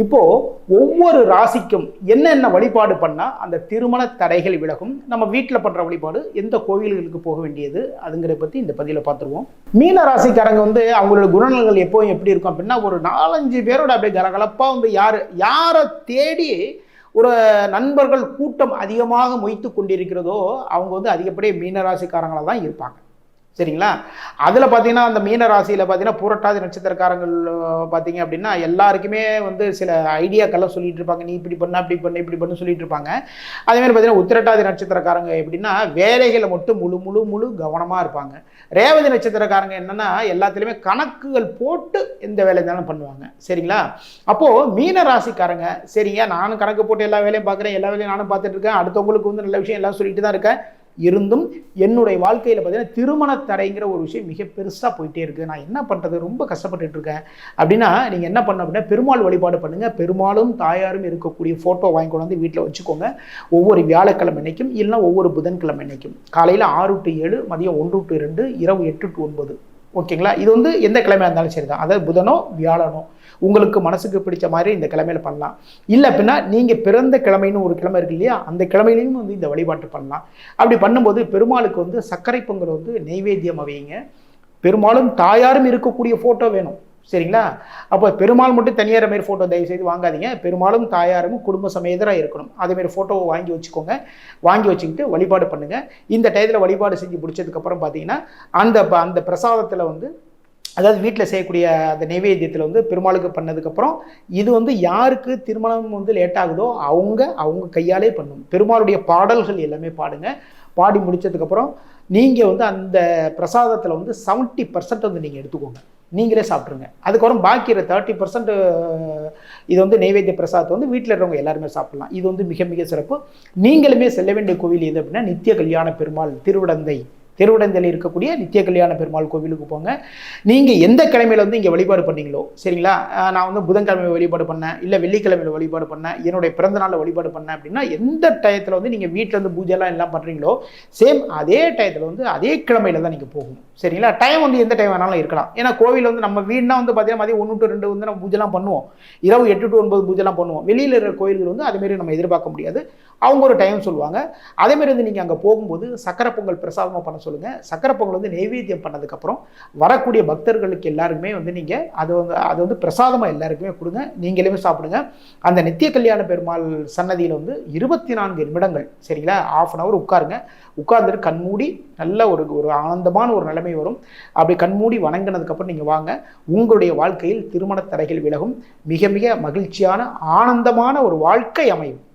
இப்போது ஒவ்வொரு ராசிக்கும் என்னென்ன வழிபாடு பண்ணால் அந்த திருமண தடைகள் விலகும்? நம்ம வீட்டில் பண்ணுற வழிபாடு எந்த கோவில்களுக்கு போக வேண்டியது? அதுங்கிறத பற்றி இந்த பதிவில் பார்த்துருவோம் மீன ராசிக்காரங்க வந்து அவங்களோட குணநலங்கள் எப்போவும் எப்படி இருக்கும் அப்படின்னா ஒரு நாலஞ்சு பேரோட அப்படியே கலகலப்பாக வந்து யார் யாரை தேடி ஒரு நண்பர்கள் கூட்டம் அதிகமாக மொய்த்து கொண்டிருக்கிறதோ அவங்க வந்து அதிகப்படியே மீனராசிக்காரங்களாக தான் இருப்பாங்க. சரிங்களா? அதில் பார்த்தீங்கன்னா அந்த மீன ராசியில் பார்த்தீங்கன்னா புரட்டாதி நட்சத்திரக்காரங்கள் பார்த்தீங்க அப்படின்னா எல்லாருக்குமே வந்து சில ஐடியாக்கெல்லாம் சொல்லிட்டு இருப்பாங்க. நீ இப்படி பண்ண அப்படி பண்ணு இப்படி பண்ண சொல்லிட்டு இருப்பாங்க. அதேமாதிரி பார்த்தீங்கன்னா உத்திரட்டாதி நட்சத்திரக்காரங்க எப்படின்னா வேலைகளை மட்டும் முழு முழு முழு கவனமாக இருப்பாங்க. ரேவதி நட்சத்திரக்காரங்க என்னென்னா எல்லாத்துலேயுமே கணக்குகள் போட்டு எந்த வேலை தானே பண்ணுவாங்க. சரிங்களா? அப்போது மீன ராசிக்காரங்க சரிங்க நானும் கணக்கு போட்டு எல்லா வேலையும் பார்க்குறேன் எல்லா வேலையும் நானும் பார்த்துட்டு இருக்கேன் அடுத்தவங்களுக்கு வந்து நல்ல விஷயம் எல்லாம் சொல்லிட்டு தான் இருக்கேன். இருந்தும் என்னுடைய வாழ்க்கையில் பார்த்தீங்கன்னா திருமண தடைங்கிற ஒரு விஷயம் மிக பெருசாக போயிட்டே இருக்குது நான் என்ன பண்ணுறது ரொம்ப கஷ்டப்பட்டுட்டு இருக்கேன். அப்படின்னா நீங்கள் என்ன பண்ண அப்படின்னா பெருமாள் வழிபாடு பண்ணுங்கள் பெருமாளும் தாயாரும் இருக்கக்கூடிய ஃபோட்டோ வாங்கி கொண்டு வந்து வீட்டில் வச்சுக்கோங்க. ஒவ்வொரு வியாழக்கிழமை அன்னைக்கும் இல்லைன்னா ஒவ்வொரு புதன்கிழமை அன்னைக்கும். காலையில் ஆறு டு ஏழு மதியம் ஒன்று டு ரெண்டு இரவு எட்டு டு ஒன்பது. ஓகேங்களா? இது வந்து எந்த கிழமையாக இருந்தாலும் சரி தான் அதாவது புதனோ வியாழனோ. உங்களுக்கு மனசுக்கு பிடிச்ச மாதிரி இந்த கிழமையில பண்ணலாம். இல்லை அப்படின்னா நீங்கள் பிறந்த கிழமைன்னு ஒரு கிழமை இருக்கு இல்லையா? அந்த கிழமையிலையும் வந்து இந்த வழிபாட்டு பண்ணலாம். அப்படி பண்ணும்போது பெருமாளுக்கு வந்து சர்க்கரை பொங்கல் வந்து நெய்வேத்தியம் அவையுங்க பெருமாளும் தாயாரும் இருக்கக்கூடிய ஃபோட்டோ வேணும். சரிங்களா? அப்போ பெருமாள் மட்டும் தனியார் மாரி ஃபோட்டோ தயவு செய்து வாங்காதீங்க. பெருமாளும் தாயாரும் குடும்ப சமேதராக இருக்கணும். அதேமாரி ஃபோட்டோவை வாங்கி வச்சுக்கோங்க. வாங்கி வச்சுக்கிட்டு வழிபாடு பண்ணுங்கள் இந்த டயத்தில் வழிபாடு செஞ்சு முடிச்சதுக்கப்புறம் பார்த்தீங்கன்னா அந்த ப- அந்த பிரசாதத்தில் வந்து அதாவது வீட்டில் செய்யக்கூடிய அந்த நைவேத்தியத்தில் வந்து பெருமாளுக்கு பண்ணதுக்கப்புறம் இது வந்து யாருக்கு திருமணம் வந்து லேட் ஆகுதோ அவங்க அவங்க கையாலே பண்ணணும் பெருமாளுடைய பாடல்கள் எல்லாமே பாடுங்க. பாடி முடிச்சதுக்கப்புறம் நீங்கள் வந்து அந்த பிரசாதத்தில் வந்து 70% பர்சன்ட் வந்து நீங்கள் எடுத்துக்கோங்க. நீங்களே சாப்பிட்ருங்க அதுக்கப்புறம் பாக்கி தேர்ட்டி பர்சன்ட் இது வந்து நெய்வேத்திய பிரசாதத்தை வந்து வீட்டில் இருக்கிறவங்க எல்லாருமே சாப்பிட்லாம். இது வந்து மிக மிக சிறப்பு. நீங்களுமே செல்ல வேண்டிய கோவில் எது அப்படின்னா நித்திய கல்யாண பெருமாள் திருவிடந்தை. திருவிடந்தையில் இருக்கக்கூடிய நித்திய கல்யாண பெருமாள் கோவிலுக்கு போங்க. நீங்கள் எந்த கிழமையில வந்து இங்கே வழிபாடு பண்ணீங்களோ சரிங்களா? நான் வந்து புதன்கிழமை வழிபாடு பண்ணேன் இல்லை வெள்ளிக்கிழமையில வழிபாடு பண்ணேன் என்னுடைய பிறந்த நாளில் வழிபாடு பண்ணேன் அப்படின்னா எந்த டயத்தில் வந்து நீங்கள் வீட்டில் இருந்து பூஜைலாம் எல்லாம் பண்ணுறீங்களோ சேம் அதே டயத்தில் வந்து அதே கிழமையில தான் நீங்கள் போகும் சரிங்களா? டைம் வந்து எந்த டைம் வேணாலும் இருக்கலாம். ஏன்னா கோவில் வந்து நம்ம வீடுனா வந்து பார்த்தீங்கன்னா மதியம் ஒன்று டு ரெண்டு வந்து நம்ம பூஜைலாம் பண்ணுவோம். இரவு எட்டு டு ஒன்பது பூஜைலாம் பண்ணுவோம். வெளியில் இருக்கிற கோயில்கள் வந்து அதுமாரி நம்ம எதிர்பார்க்க முடியாது. அவங்க ஒரு டைம் சொல்லுவாங்க. அதேமாரி வந்து நீங்கள் அங்கே போகும்போது சக்கரை பொங்கல் பிரசாதமாக பண்ண சொல்லுங்கள் சக்கரை பொங்கல் வந்து நெய்வேத்தியம் பண்ணதுக்கப்புறம் வரக்கூடிய பக்தர்களுக்கு எல்லாருக்குமே வந்து நீங்கள் அது வந்து அது வந்து பிரசாதமாக எல்லாருக்குமே கொடுங்க. நீங்களுமே சாப்பிடுங்க. அந்த நித்திய கல்யாண பெருமாள் சன்னதியில் வந்து இருபத்தி நான்கு நிமிடங்கள் சரிங்களா? ஆஃப் அன் ஹவர் உட்காருங்க. உட்கார்ந்துட்டு கண்மூடி நல்ல ஒரு ஒரு ஆனந்தமான ஒரு நிலைமை வரும். அப்படி கண்மூடி வணங்கினதுக்கப்புறம் நீங்கள் வாங்க. உங்களுடைய வாழ்க்கையில் திருமண தடைகள் விலகும். மிக மிக மகிழ்ச்சியான ஆனந்தமான ஒரு வாழ்க்கை அமையும்.